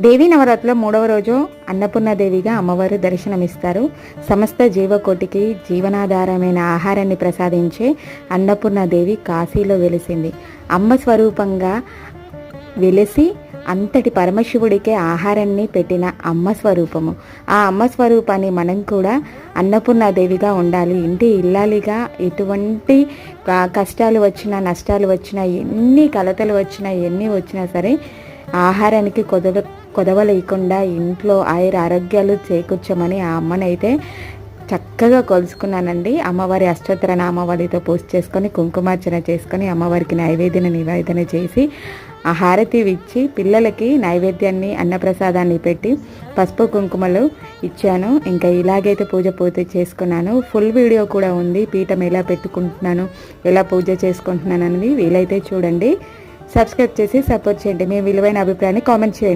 దేవీ నవరాత్రిలో మూడవ రోజు అన్నపూర్ణదేవిగా అమ్మవారు దర్శనమిస్తారు. సమస్త జీవకోటికి జీవనాధారమైన ఆహారాన్ని ప్రసాదించే అన్నపూర్ణదేవి కాశీలో వెలిసింది. అమ్మ స్వరూపంగా వెలిసి అంతటి పరమశివుడికే ఆహారాన్ని పెట్టిన అమ్మ స్వరూపము. ఆ అమ్మ స్వరూపాన్ని మనం కూడా అన్నపూర్ణాదేవిగా ఉండాలి. ఇంటి ఇల్లాలిగా ఎటువంటి కష్టాలు వచ్చినా నష్టాలు వచ్చినా ఎన్ని కలతలు వచ్చినా ఎన్ని వచ్చినా సరే ఆహారానికి కొదవ కొదవ లేకుండా ఇంట్లో ఆయుర ఆరోగ్యాలు చేకూర్చమని ఆ అమ్మనైతే చక్కగా కొలుసుకున్నానండి. అమ్మవారి అష్టోత్తర నామావళితో పూజ చేసుకొని కుంకుమార్చన చేసుకొని అమ్మవారికి నైవేద్యం నివేదన చేసి ఆ హారతి ఇచ్చి పిల్లలకి నైవేద్యాన్ని అన్నప్రసాదాన్ని పెట్టి పసుపు కుంకుమలు ఇచ్చాను. ఇంకా ఇలాగైతే పూజ పూర్తి చేసుకున్నాను. ఫుల్ వీడియో కూడా ఉంది. పీఠం ఎలా పెట్టుకుంటున్నాను ఎలా పూజ చేసుకుంటున్నాను అనేది వీలైతే చూడండి. సబ్స్క్రైబ్ చేసి సపోర్ట్ చేయండి. మీ విలువైన అభిప్రాయాన్ని కామెంట్ చేయండి.